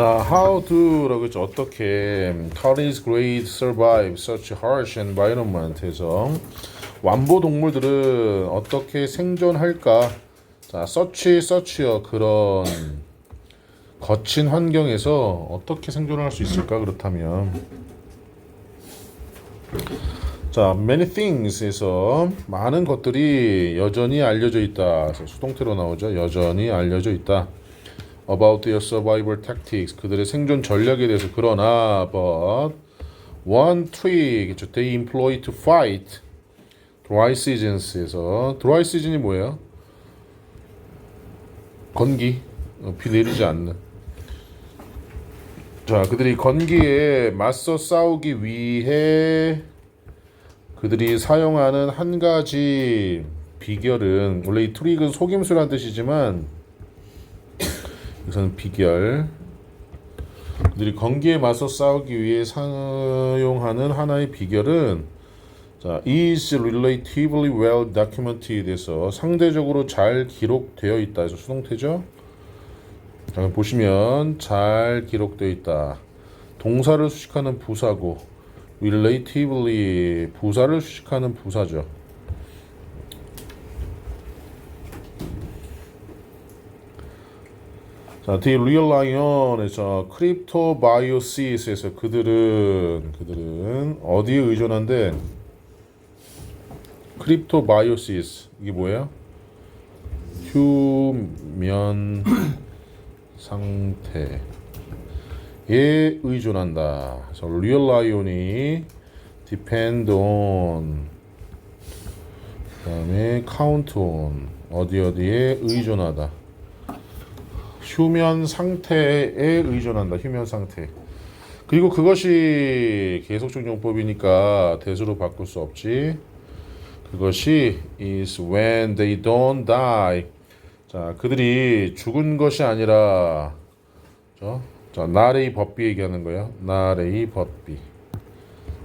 자, how to라고 했죠. 어떻게 colonies great survive such harsh environment에서 완보 동물들은 어떻게 생존할까? 자, such such요 그런 거친 환경에서 어떻게 생존을 할수 있을까? 그렇다면 자, many things에서 많은 것들이 여전히 알려져 있다. 수동태로 나오죠. 여전히 알려져 있다. About their survival tactics. 그들의 생존 전략에 대해서 그러나 but one trick they employ to fight dry seasons에서. Dry season이 뭐예요? 건기. 어, 비 내리지 않는. 자 그들이 건기에 맞서 싸우기 위해 그들이 사용하는 한 가지 비결은 원래 이 트릭은 속임수란 뜻이지만 우선 비결. 그들이 건기에 맞서 싸우기 위해 사용하는 하나의 비결은 자, is relatively well documented에서 상대적으로 잘 기록되어 있다. 해서 수동태죠. 자, 보시면 잘 기록되어 있다. 동사를 수식하는 부사고 relatively 부사를 수식하는 부사죠. 자, The Real Lion에서 크립토 바이오시스에서 그들은 그들은 어디에 의존한데 크립토 바이오시스 이게 뭐예요? 휴면 상태에 의존한다. 그래서 Lion이 depend on 그다음에 count on 어디 어디에 의존하다. 휴면 상태에 의존한다. 휴면 상태. 그리고 그것이 계속적 용법이니까 대수로 바꿀 수 없지. 그것이 is when they don't die. 자, 그들이 죽은 것이 아니라 저, 자, not a but 얘기하는 거예요. not a but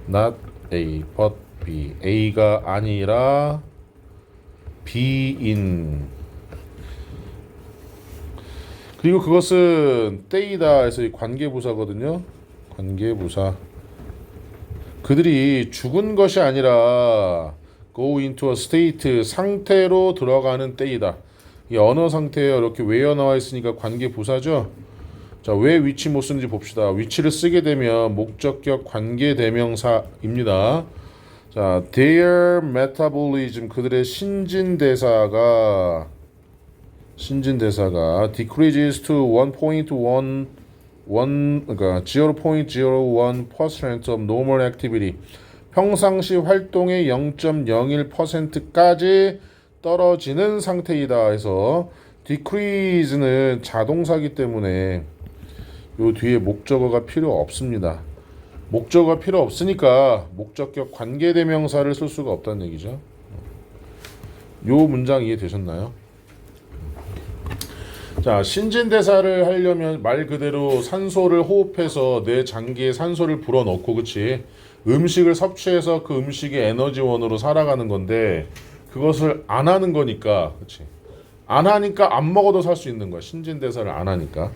not a but be. a가 아니라 be인 그리고 그것은 이 관계부사거든요. 관계부사. 그들이 죽은 것이 아니라 go into a state 상태로 들어가는 때이다. 이 언어 상태에 이렇게 외어 나와 있으니까 관계 부사죠. 자, 왜 위치 못 쓰는지 봅시다. 위치를 쓰게 되면 목적격 관계 대명사입니다. 자, their metabolism 그들의 신진 대사가 신진 대사가 decreases to 1.1 1 그러니까 0.01% of normal activity 평상시 활동의 0.01%까지 떨어지는 상태이다 해서 decrease는 자동사기 때문에 요 뒤에 목적어가 필요 없습니다. 목적어가 필요 없으니까 목적격 관계대명사를 쓸 수가 없다는 얘기죠. 요 문장 이해되셨나요? 자, 신진 대사를 하려면 말 그대로 산소를 호흡해서 내 장기에 산소를 불어넣고, 그치? 음식을 섭취해서 그 음식의 에너지원으로 살아가는 건데, 그것을 안 하는 거니까, 그치? 안 하니까 안 먹어도 살 수 있는 거야. 신진 대사를 안 하니까.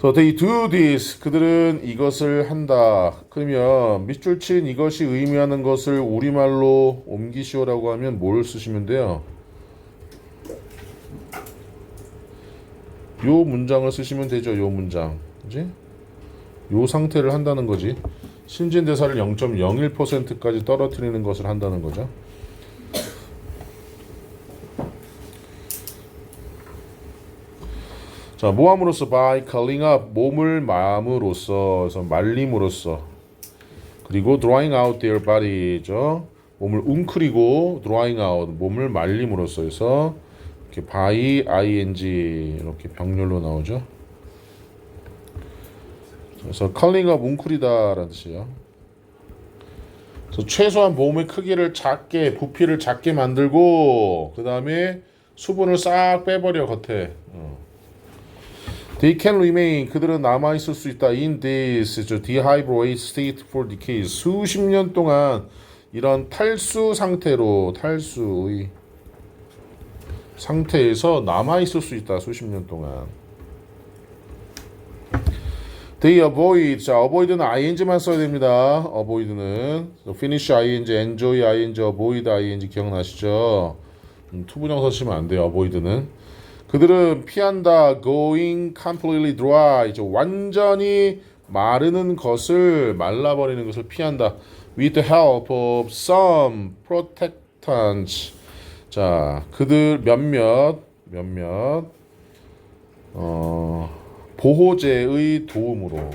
So they do this. 그들은 이것을 한다. 그러면 밑줄 친 이것이 의미하는 것을 우리말로 옮기시오라고 하면 뭘 쓰시면 돼요? 요 문장을 쓰시면 되죠. 요 문장. 그지? 요 상태를 한다는 거지. 신진 대사를 0.01%까지 떨어뜨리는 것을 한다는 거죠. 자, 모함으로써 by calling up 몸을 마음으로써 그래서 말림으로써 그리고 drawing out their body죠. 몸을 웅크리고 drawing out 몸을 말림으로써 해서 이렇게 by ing 이렇게 병렬로 나오죠. 그래서 up 웅크리다라는 뜻이에요. 그래서 최소한 몸의 크기를 작게 부피를 작게 만들고 그 다음에 수분을 싹 빼버려 겉에. 어. They can remain 그들은 남아 있을 수 있다 in this dehydrated state for decades 수십 년 동안 이런 탈수 상태로 탈수의 상태에서 남아 있을 수 있다 수십 년 동안 They avoid. 자, avoid는 ing만 써야 됩니다. avoid는 finish ing, enjoy ing, avoid ing 기억나시죠? 음, 투부정사 쓰시면 안 돼요. avoid는. 그들은 피한다. going completely dry. 저 완전히 마르는 것을 말라버리는 것을 피한다. With the help of some protectants. 자, 그들 몇몇 몇몇 어, 보호제의 도움으로.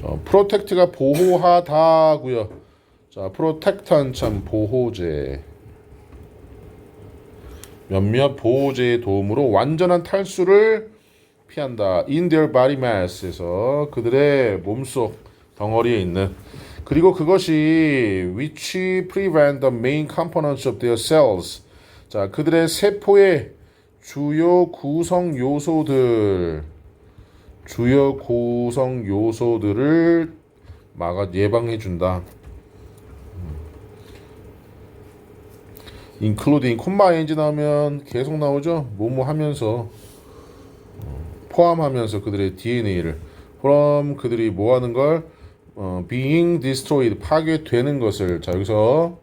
자, 프로텍트가 보호하다고요. 자, 프로텍턴 참 보호제. 몇몇 보호제의 도움으로 완전한 탈수를 피한다. In their body mass에서 그들의 몸속 덩어리에 있는 그리고 그것이 which prevent the main components of their cells. 자, 그들의 세포의 주요 구성 요소들 주요 구성 요소들을 막아 예방해 준다. including 콤마 ing 나오면 계속 나오죠. 뭐뭐 하면서 어, 포함하면서 그들의 DNA를 from 그들이 뭐 하는 걸 어, being destroyed 파괴되는 것을 자 여기서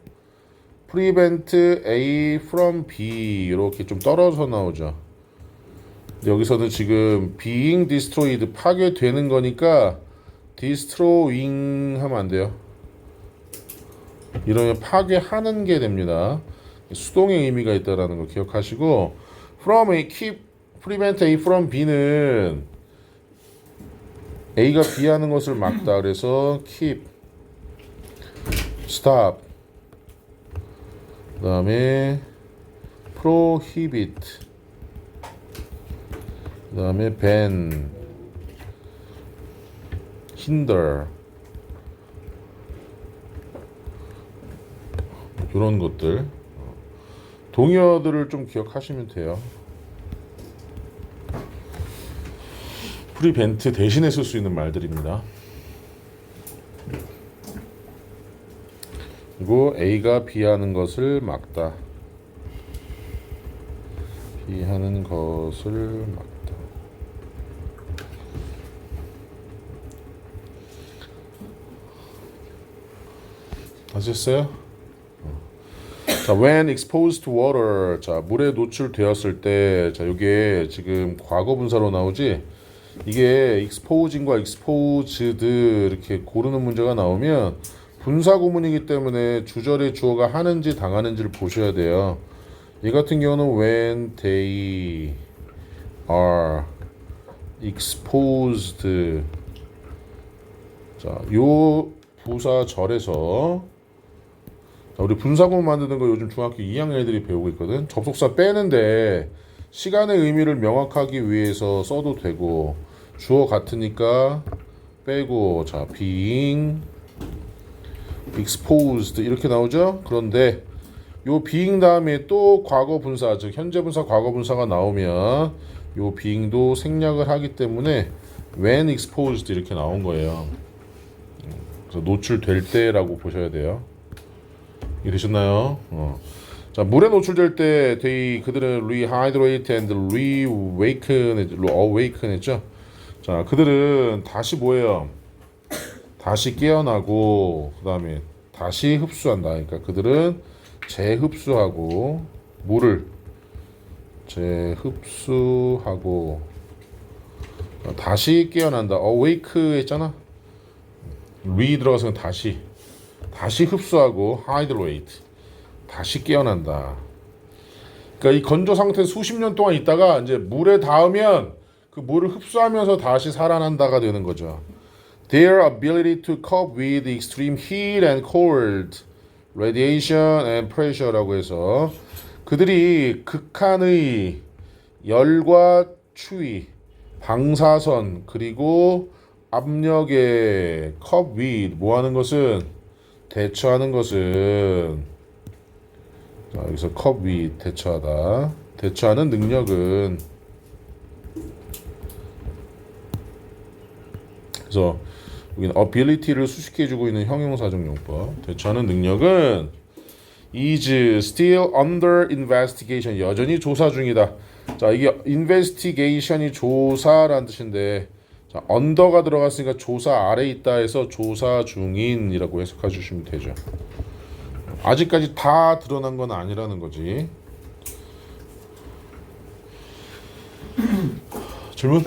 prevent A from B 이렇게 좀 떨어져 나오죠. 여기서는 지금 being destroyed 파괴되는 거니까 destroying 하면 안 돼요. 이러면 파괴하는 게 됩니다. 수동의 의미가 있다라는 거 기억하시고 from A keep prevent A from B는 A가 B 하는 것을 막다. 그래서 keep stop. 그 다음에 prohibit. 그 다음에 ban. hinder. 이런 것들. 동의어들을 좀 기억하시면 돼요. 프리벤트 대신에 쓸 수 있는 말들입니다. 그리고 A가 B하는 것을 막다. B하는 것을 막다. 아셨어요? 자, when exposed to water. 자, 물에 노출되었을 때, 자, 요게 지금 과거 분사로 나오지. 이게 exposed과 exposed 이렇게 고르는 문제가 나오면 분사 구문이기 때문에 주절의 주어가 하는지 당하는지를 보셔야 돼요. 이 같은 경우는 when they are exposed. 자, 요 부사절에서 자, 우리 분사구문 만드는 거 요즘 중학교 2학년 애들이 배우고 있거든. 접속사 빼는데 시간의 의미를 명확하기 위해서 써도 되고 주어 같으니까 빼고 자 being exposed 이렇게 나오죠. 그런데 요 being 다음에 또 과거 분사 즉 현재 분사 과거 분사가 나오면 요 being도 생략을 하기 때문에 when exposed 이렇게 나온 거예요. 그래서 노출될 때라고 보셔야 돼요. 이해되셨나요? 어. 자 물에 노출될 때 they 그들은 rehydrate and reawaken awaken 했죠. 자 그들은 다시 뭐예요? 다시 깨어나고 그 다음에 다시 흡수한다. 그러니까 그들은 재흡수하고 물을 재흡수하고 다시 깨어난다. awake 했잖아. re 들어가서 다시 다시 흡수하고 hydrate 다시 깨어난다. 그러니까 이 건조 상태 수십 년 동안 있다가 이제 물에 닿으면 그 물을 흡수하면서 다시 살아난다가 되는 거죠. Their ability to cope with extreme heat and cold, radiation and pressure라고 해서 그들이 극한의 열과 추위, 방사선 그리고 압력에 cope with 뭐 하는 것은 대처하는 것은 자, 여기서 cope with 대처하다. 대처하는 능력은 그래서 여기는 ability를 수식해주고 있는 형용사정용법. 네, 대처하는 능력은 is still under investigation. 여전히 조사 중이다. 자, 이게 investigation이 조사란 뜻인데 자, 언더가 들어갔으니까 조사 아래 있다 해서 조사 중인이라고 해석해 주시면 되죠. 아직까지 다 드러난 건 아니라는 거지. 질문?